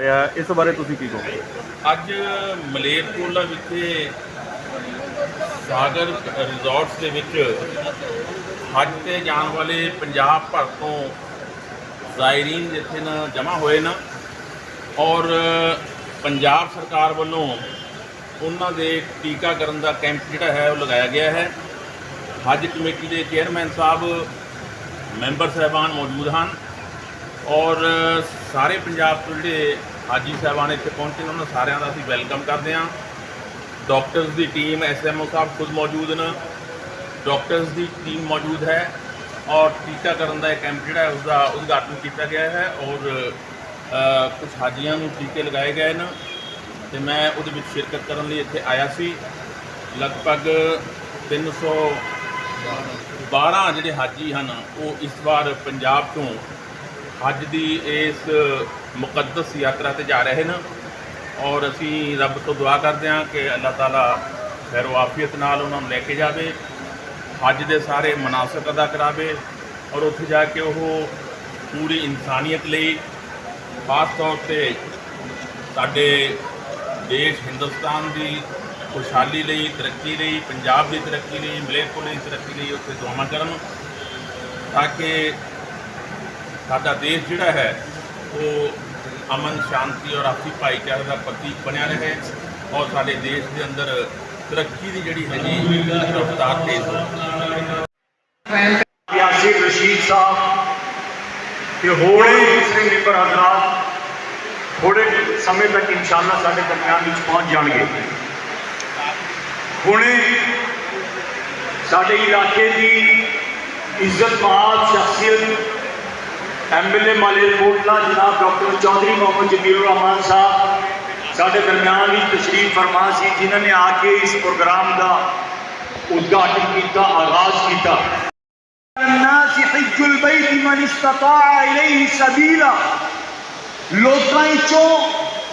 ਰਿਹਾ। ਇਸ ਬਾਰੇ ਤੁਸੀਂ ਕੀ ਕਹੋਗੇ? ਅੱਜ ਮਲੇਰਕੋਲਾ ਵਿਖੇ ਸਾਗਰ ਰਿਜ਼ੋਰਟਸ ਦੇ ਵਿੱਚ ਹੱਜ ਤੇ ਜਾਣ ਵਾਲੇ ਪੰਜਾਬ ਭਰ ਤੋਂ ਜ਼ਾਇਰੀਨ ਜਿੱਥੇ ਨਾ ਜਮ੍ਹਾਂ ਹੋਏ ਨਾ, ਔਰ ਪੰਜਾਬ ਸਰਕਾਰ ਵੱਲੋਂ ਉਹਨਾਂ ਦੇ ਟੀਕਾਕਰਨ ਦਾ ਕੈਂਪ ਜਿਹੜਾ ਹੈ ਉਹ ਲਗਾਇਆ ਗਿਆ ਹੈ। ਹੱਜ ਕਮੇਟੀ ਦੇ ਚੇਅਰਮੈਨ ਸਾਹਿਬ ਮੈਂਬਰ ਸਾਹਿਬਾਨ ਮੌਜੂਦ ਹਨ, ਔਰ ਸਾਰੇ ਪੰਜਾਬ ਤੋਂ ਜਿਹੜੇ ਹਾਜੀ ਸਾਹਿਬਾਨ, ਇੱਥੇ ਪਹੁੰਚੇ ਨੇ ਉਹਨਾਂ ਸਾਰਿਆਂ ਦਾ ਅਸੀਂ ਵੈਲਕਮ ਕਰਦੇ ਹਾਂ। ਡਾਕਟਰਸ ਦੀ ਟੀਮ, ਐਸਐਮਓ ਸਾਹਿਬ ਖੁਦ ਮੌਜੂਦ ਨੇ। ਡਾਕਟਰਸ ਦੀ ਟੀਮ ਮੌਜੂਦ ਹੈ ਔਰ ਟੀਕਾਕਰਨ ਦਾ ਇਹ ਕੈਂਪ ਜਿਹੜਾ ਹੈ, ਉਸਦਾ ਉਦਘਾਟਨ ਕੀਤਾ ਗਿਆ ਹੈ ਔਰ ਕੁਝ ਹਾਜੀਆਂ ਨੂੰ ਟੀਕੇ ਲਗਾਏ ਗਏ ਨੇ ਤੇ ਮੈਂ ਉਹਦੇ ਵਿੱਚ ਸ਼ਿਰਕਤ ਕਰਨ ਲਈ ਇੱਥੇ ਆਇਆ ਸੀ। ਲਗਭਗ 300 12 ਜਿਹੜੇ ਹਾਜੀ ਹਨ, ਉਹ ਇਸ ਵਾਰ ਪੰਜਾਬ ਤੋਂ ਅੱਜ ਦੀ ਇਸ ਮੁਕੱਦਸ ਯਾਤਰਾ ਤੇ ਜਾ ਰਹੇ ਨੇ ਔਰ ਅਸੀਂ ਰੱਬ ਤੋਂ ਦੁਆ ਕਰਦੇ ਹਾਂ ਕਿ ਅੱਲਾਹ ਤਾਲਾ ਖੈਰ ਆਫੀਅਤ ਨਾਲ ਉਹਨਾਂ ਨੂੰ ਲੈ ਕੇ ਜਾਵੇ, ਹੱਜ ਦੇ ਸਾਰੇ ਮਨਾਸਕ ਅਦਾ ਕਰਾਵੇ ਔਰ ਉੱਥੇ ਜਾ ਕੇ ਉਹ ਪੂਰੀ ਇਨਸਾਨੀਅਤ ਲਈ ਖਾਸ ਤੌਰ ਤੇ ਸਾਡੇ ਦੇਸ਼ ਹਿੰਦੁਸਤਾਨ ਦੀ ਖੁਸ਼ਹਾਲੀ ਲਈ, ਤਰੱਕੀ ਲਈ, ਪੰਜਾਬ ਦੀ ਤਰੱਕੀ ਲਈ, ਮਲੇਰਕੋਟਲੇ ਦੀ ਤਰੱਕੀ ਲਈ ਉੱਥੇ ਦੁਆਵਾਂ ਕਰਨ ਤਾਂ ਕਿ ਸਾਡਾ ਦੇਸ਼ ਜਿਹੜਾ ਹੈ, ਉਹ ਅਮਨ, ਸ਼ਾਂਤੀ ਔਰ ਆਪਸੀ ਭਾਈਚਾਰੇ ਦਾ ਪ੍ਰਤੀਕ ਬਣਿਆ ਰਹੇ। ਔਰ ਸਾਡੇ ਦੇਸ਼ ਦੇ ਅੰਦਰ ਤਰੱਕੀ ਦੀ ਜਿਹੜੀ ਹੈਗੀ ਰਫਤਾਰ ਤੇਜ਼ ਹੋ ਯਾਸੀ ਰਸ਼ੀਦ ਸਾਹਿਬ, ਤੇ ਹੋਰ ਦੂਸਰੇ ਮੈਂਬਰ ਹਜ਼ਰਤ ਥੋੜੇ ਸਮੇਂ ਤੱਕ ਇਨਸ਼ਾਅੱਲਾ ਸਾਡੇ ਦਰਮਿਆਨ ਵਿੱਚ ਪਹੁੰਚ ਜਾਣਗੇ। ਹੁਣੇ ਸਾਡੇ ਇਲਾਕੇ ਦੀ ਇੱਜ਼ਤਮਾਨ ਸ਼ਖਸੀਅਤ ایمبلے ایل اے مالی کوٹلا جناب ڈاکٹر چودری محمد جمیل الرحمان صاحب ساڑھے درمیان بھی تشریف فرما سی جنہوں نے آ کے اس پروگرام دا ادگاٹن کیتا آغاز کیتا الناس حج البیت من استطاع علیہ سبیلا لوکاں چو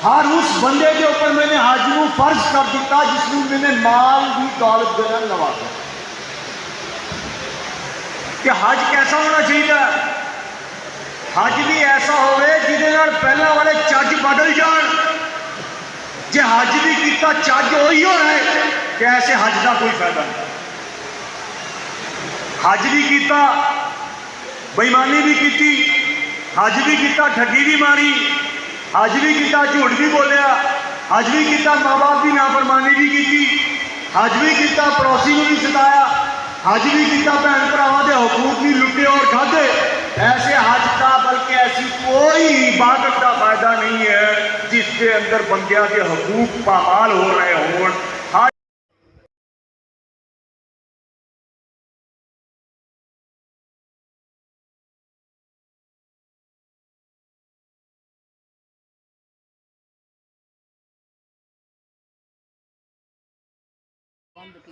ہر اس بندے کے اوپر میں نے حاجی کو فرض کر دیتا جس میں میں نے مال بھی دولت دینا نوازا کہ حاج کیسا ہونا چاہیے حج بھی ایسا ہوئے جہد پہلے والے چج بدل جان۔ جے حج بھی کتا چج وہی ہو رہے کہ ایسے حج کا کوئی فائدہ نہیں۔ حج بھی کتا بےمانی بھی کتی حج بھی کتا ٹھگی بھی ماری۔ حج بھی کتا جھوٹ بھی بولیا۔ حج بھی کتا ماباب بھی نافرمانی بھی کتی حج بھی کتا پروسی بھی ستایا۔ حج بھی کتا بھن آوا دے حقوق بھی لٹے اور کھادے۔ ایسے حج کا، بلکہ ایسی کوئی عبادت کا فائدہ نہیں ہے جس کے اندر بندیاں کے حقوق پامال ہو رہے ہوں۔ بند کی